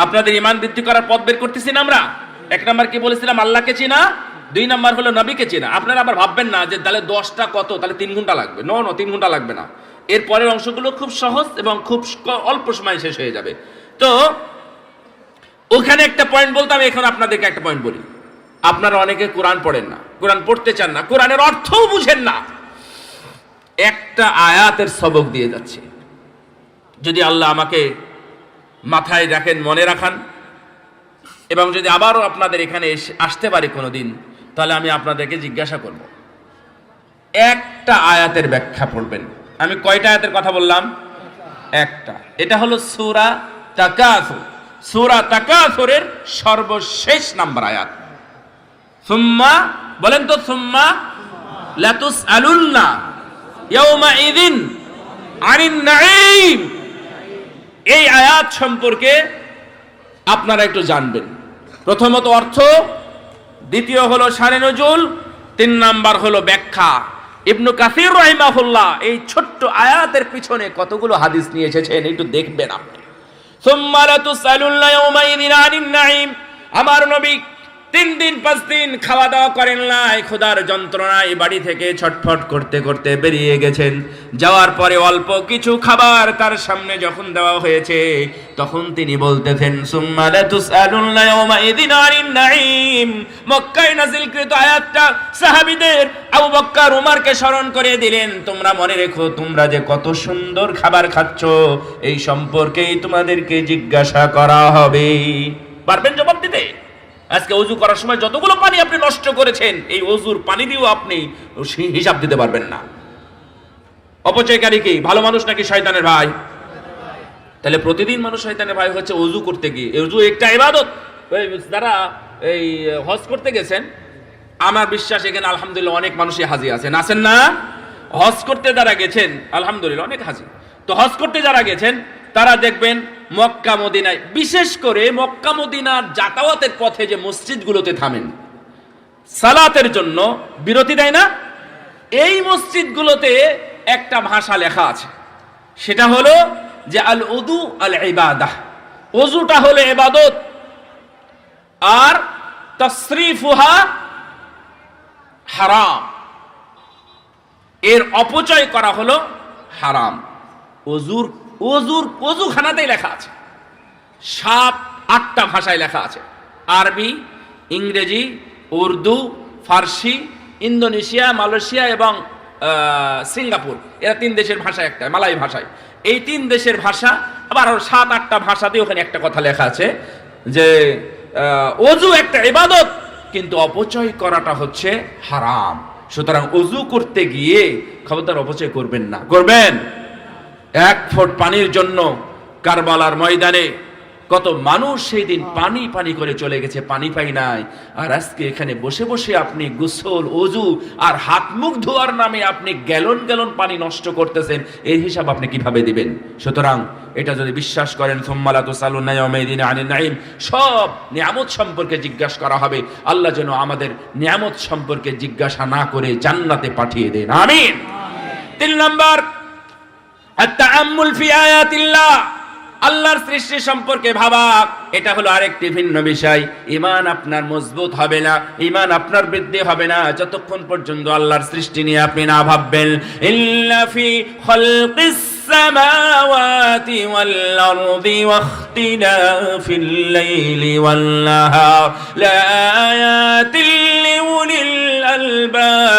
আপনাদের ইমান বৃদ্ধি করার পথ বের করতেছি না আমরা? এক নাম্বার কি বলেছিলাম? আল্লাহকে চিনা। দুই নাম্বার হলো নবীকে চিনা। আপনারা আবার ভাববেন না যে তাহলে দশটা কত? তাহলে তিন ঘণ্টা লাগবে। নো নো তিন ঘণ্টা লাগবে না। এর পরের অংশগুলো খুব সহজ এবং খুব অল্প সময় শেষ হয়ে যাবে। তো, ওখানে একটা পয়েন্ট বলতাম এখন আপনাদেরকে একটা পয়েন্ট বলি। আপনারা অনেকে কোরআন পড়েন না। কোরআন পড়তে চান না। কোরআনের অর্থও বুঝেন না। একটা আয়াতের সবক দিয়ে যাচ্ছে। যদি আল্লাহ আমাকে মাথায় রাখেন, মনে রাখান। এবং যদি আবারও আপনাদের এখানে এসে- আসতে পারি কোনোদিন, তাহলে আমি আপনাদেরকে জিজ্ঞাসা করব। একটা আয়াতের ব্যাখ্যা পড়বেন। আমি কয়টা আয়াতের কথা বললাম? একটা। এটা হলো সুরা তাকাসুর। সুরা তাকাসুরের সর্বশেষ নাম্বার আয়াত। সুম্মা, বলেন তো সুম্মা লাতুস আলুন্না ইয়াউমা ইদিন আনিন নাঈম। এই আয়াত সম্পর্কে আপনারা একটু জানবেন। প্রথমত অর্থ, দ্বিতীয় হলো সারে নজুল, তিন নাম্বার হলো ব্যাখ্যা। ইবনু কাসির রহিমাহুল্লাহ এই ছোট্ট আয়াতের পিছনে কতগুলো হাদিস নিয়ে এসেছেন একটু দেখবেন আপনি। আমার নবী তিন দিন, পাঁচ দিন খাওয়া দাওয়া করেন নাই, ক্ষুধার যন্ত্রণায় বাড়ি থেকে ছটফট করতে করতে বেরিয়ে গেছেন। যাওয়ার পরে অল্প কিছু খাবার তার সামনে যখন দেওয়া হয়েছে, তখন তিনি বলতেছেন মক্কায় নাযিলকৃত আয়াতটা সাহাবীদের আবু বক্কর উমারকে স্মরণ করে দিলেন, তোমরা মনে রেখো, তোমরা যে কত সুন্দর খাবার খাচ্ছ, এই সম্পর্কেই তোমাদেরকে জিজ্ঞাসা করা হবে। পারবেন জবাব দিতে? আজকে অজু করার সময় যতগুলো পানি আপনি নষ্ট করেছেন, এই অজুর পানি দিয়েও আপনি হিসাব দিতে পারবেন না। অপচয়কারী কি? ভালো মানুষ নাকি শয়তানের ভাই? তাহলে প্রতিদিন মানুষ শয়তানের ভাই হচ্ছে অজু করতে গিয়ে। অজু একটা ইবাদত। যারা এই হজ করতে গেছেন, আমার বিশ্বাস এখানে আলহামদুলিল্লাহ অনেক মানুষই হাজি আছেন। আছেন না? হজ করতে যারা গেছেন, আলহামদুলিল্লাহ অনেক হাজি। তো হজ করতে যারা গেছেন তারা দেখবেন মক্কা মদিনায়, বিশেষ করে মক্কা মদিনার যাতায়াতের পথে যে মসজিদগুলোতে থামেন। সালাতের জন্য বিরতি দেয় না? এই মসজিদগুলোতে একটা ভাষা লেখা আছে। সেটা হলো যে আল উদু আল ইবাদাহ অজুটা হলো ইবাদত। আর তসরিফুহা হারাম। এর অপচয় করা হলো হারাম। অজুর অজুর অজুখানাতেই লেখা আছে। সাত, আটটা ভাষায় লেখা আছে। আরবি, ইংরেজি, উর্দু, ফার্সি, ইন্দোনেশিয়া, মালয়েশিয়া এবং সিঙ্গাপুর। এরা তিন দেশের ভাষা একটা, মালাই ভাষায়। এই তিন দেশের ভাষা, আবার সাত, আটটা ভাষাতে ওখানে একটা কথা লেখা আছে যে অজু একটা ইবাদত, কিন্তু অপচয় করাটা হচ্ছে হারাম। সুতরাং অজু করতে গিয়ে খবরদার অপচয় করবেন না। করবেন? এক ফোঁট পানির জন্য কারবালার ময়দানে। কত মানুষ সেই দিন পানি পানি করে চলে গেছে পানি পাই নাই। আর আজকে এখানে বসে বসে আপনি গোসল অজু আর হাত মুখ ধোয়ার নামে আপনি গ্যালন গ্যালন পানি নষ্ট করতেছেন এর হিসাব আপনি কীভাবে দিবেন? সুতরাং এটা যদি বিশ্বাস করেন সোম্মালা তো সালুন্নাইদিন আনি নাইম সব নিয়ামত সম্পর্কে জিজ্ঞাসা করা হবে। আল্লাহ যেন আমাদের নিয়ামত সম্পর্কে জিজ্ঞাসা না করে জান্নাতে পাঠিয়ে দেন। আমিন। তিন নাম্বার আল্লাহর সৃষ্টি সম্পর্কে ভাবা এটা হলো আরেকটি ভিন্ন বিষয় ইমান আপনার মজবুত হবে না ইমান আপনার বৃদ্ধি হবে না যতক্ষণ পর্যন্ত আল্লাহর সৃষ্টি নিয়ে আপনি না ভাববেন ইল্লা ফি খালকিস السماوات والأرض واختلاف الليل والنهار لآيات لأولي الألباب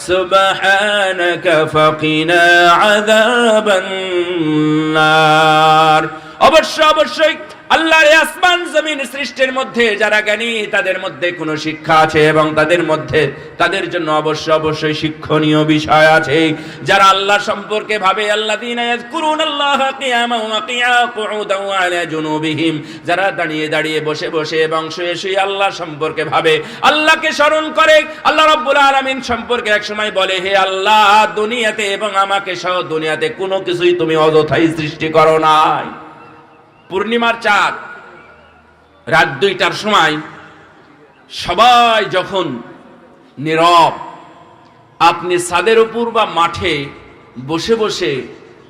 سبحانك فقنا عذاب النار অবশ্য অবশ্যই আল্লাহর আসমান জমিন সৃষ্টির মধ্যে যারা জ্ঞানী, তাদের মধ্যে কোনো শিক্ষা আছে এবং তাদের মধ্যে তাদের জন্য অবশ্য অবশ্যই শিক্ষণীয় বিষয় আছে। যারা আল্লাহ সম্পর্কে ভাবে আল্লাহ যারা দাঁড়িয়ে দাঁড়িয়ে বসে বসে এবং শুয়ে শুয়ে আল্লাহ সম্পর্কে ভাবে, আল্লাহকে স্মরণ করে, আল্লাহ রব্বুল আলামিন সম্পর্কে এক সময় বলে, হে আল্লাহ, দুনিয়াতে এবং আমাকে সহ দুনিয়াতে কোনো কিছুই তুমি অযথাই সৃষ্টি করো নাই। পূর্ণিমার চাঁদ, রাত দুইটার সময় সবাই যখন নীরব, আপনি ছাদের উপর বা মাঠে বসে বসে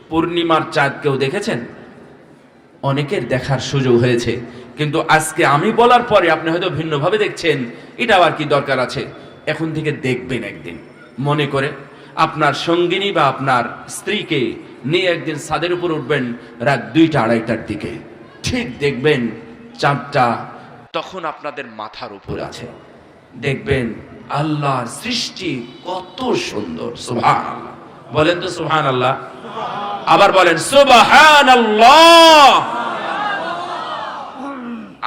পূর্ণিমার চাঁদ কেউ দেখেছেন? অনেকের দেখার সুযোগ হয়েছে, কিন্তু আজকে আমি বলার পরে আপনি হয়তো ভিন্নভাবে দেখছেন, এটা আবার কি দরকার আছে? এখন থেকে দেখবেন একদিন। মনে করে আপনার সঙ্গিনী বা আপনার স্ত্রীকে নিয়ে একদিন ছাদের উপর উঠবেন রাত দুইটা, আড়াইটার দিকে। ঠিক দেখবেন চাঁদটা তখন আপনাদের মাথার উপর আছে। দেখবেন আল্লাহর সৃষ্টি কত সুন্দর সুবহান বলেন তো সুবহান আল্লাহ আবার বলেন সুবহান আল্লাহ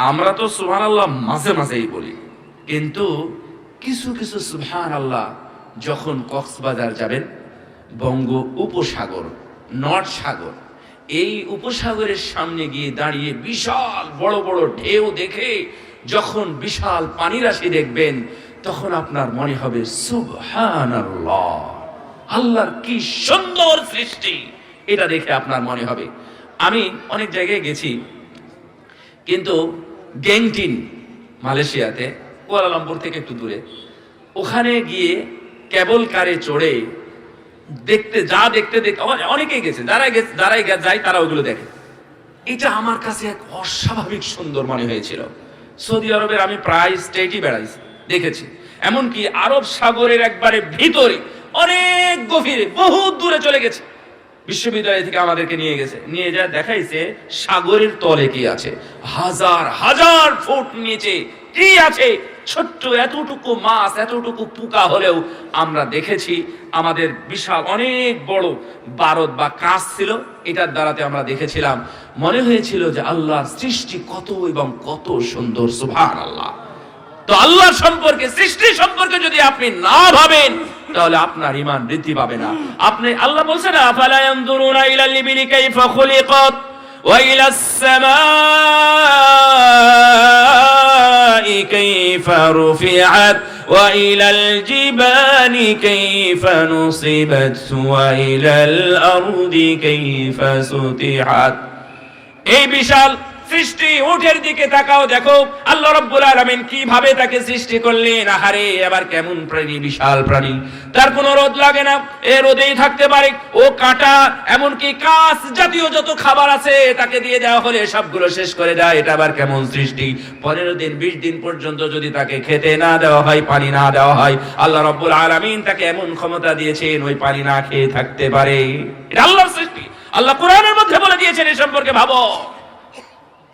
আমরা তো সুবহান আল্লাহ মাঝে মাঝেই বলি। কিন্তু কিছু কিছু সুবহান আল্লাহ যখন কক্সবাজার যাবেন বঙ্গ উপসাগর নর্থ সাগর এই উপসাগরের সামনে গিয়ে দাঁড়িয়ে বিশাল বড় বড় ঢেউ দেখে যখন বিশাল পানি রাশি দেখবেন, তখন আপনার মনে হবে আল্লাহর কি সুন্দর সৃষ্টি। এটা দেখে আপনার মনে হবে। আমি অনেক জায়গায় গেছি, কিন্তু গ্যাংটিন, মালয়েশিয়াতে, কুয়ালালামপুর থেকে একটু দূরে, ওখানে গিয়ে কেবল কারে চড়ে দেখতে, যা দেখতে দেখতে অনেকেই গেছে যারাই গেছে, যারাই যায় তারা ওগুলো দেখে। এটা আমার কাছে এক অস্বাভাবিক সুন্দর মনে হয়েছিল। সৌদি আরবের আমি প্রায় স্টেটই বেড়াইছি, দেখেছি। এমনকি আরব সাগরের একবারে ভিতরে, অনেক গভীরে বহু দূরে চলে গেছে। বিশ্ববিদ্যালয় থেকে আমাদেরকে নিয়ে গেছে, নিয়ে যা দেখাইছে, সাগরের তলে কি আছে? হাজার হাজার ফুট নিচে কি আছে? ছোট্ট এতটুকু মাছ, এতটুকু পোকা হলেও আমরা দেখেছি আমাদের বিশাল অনেক বড় বারদ বা কাঁচ ছিল, এটার দ্বারাতে আমরা দেখেছিলাম। মনে হয়েছিল যে আল্লাহর সৃষ্টি কত এবং কত সুন্দর সুভান আল্লাহ তো আল্লাহ সম্পর্কে, সৃষ্টি সম্পর্কে যদি আপনি না ভাবেন, তাহলে আপনার ইমান বৃদ্ধি পাবে না। আপনি, আল্লাহ বলছেন না ইয়ানজুরুনা ইলাল ইবিলি কাইফা খুলিকাত ওয়া ইলাস সামাই কাইফা রুফিআত ওয়া ইলাল জিবালি কাইফা নুসিবাত ওয়া ইলাল আরদি কাইফা সুতিহাত এই বিশাল সৃষ্টি উঠের দিকে তাকাও, দেখো আল্লাহ রাব্বুল আলামিন কীভাবে তাকে সৃষ্টি করলেন। আহারে আবার কেমন প্রাণী, বিশাল প্রাণী। তার কোনো রোদ লাগে না, এ রোদেই থাকতে পারে। ও কাটা, এমনকি কাঁচ জাতীয় যত খাবার আছে, তাকে দিয়ে দেওয়া হলে সবগুলো শেষ করে দেয়। এটা আবার কেমন সৃষ্টি? পনেরো দিন, বিশ দিন পর্যন্ত যদি তাকে খেতে না দেওয়া হয়, পানি না দেওয়া হয়, আল্লাহ রাব্বুল আলামিন তাকে এমন ক্ষমতা দিয়েছেন, ওই পানি না খেয়ে থাকতে পারে। এটা আল্লাহর সৃষ্টি। আল্লাহ কোরআনের মধ্যে বলে দিয়েছেন এ সম্পর্কে ভাবো।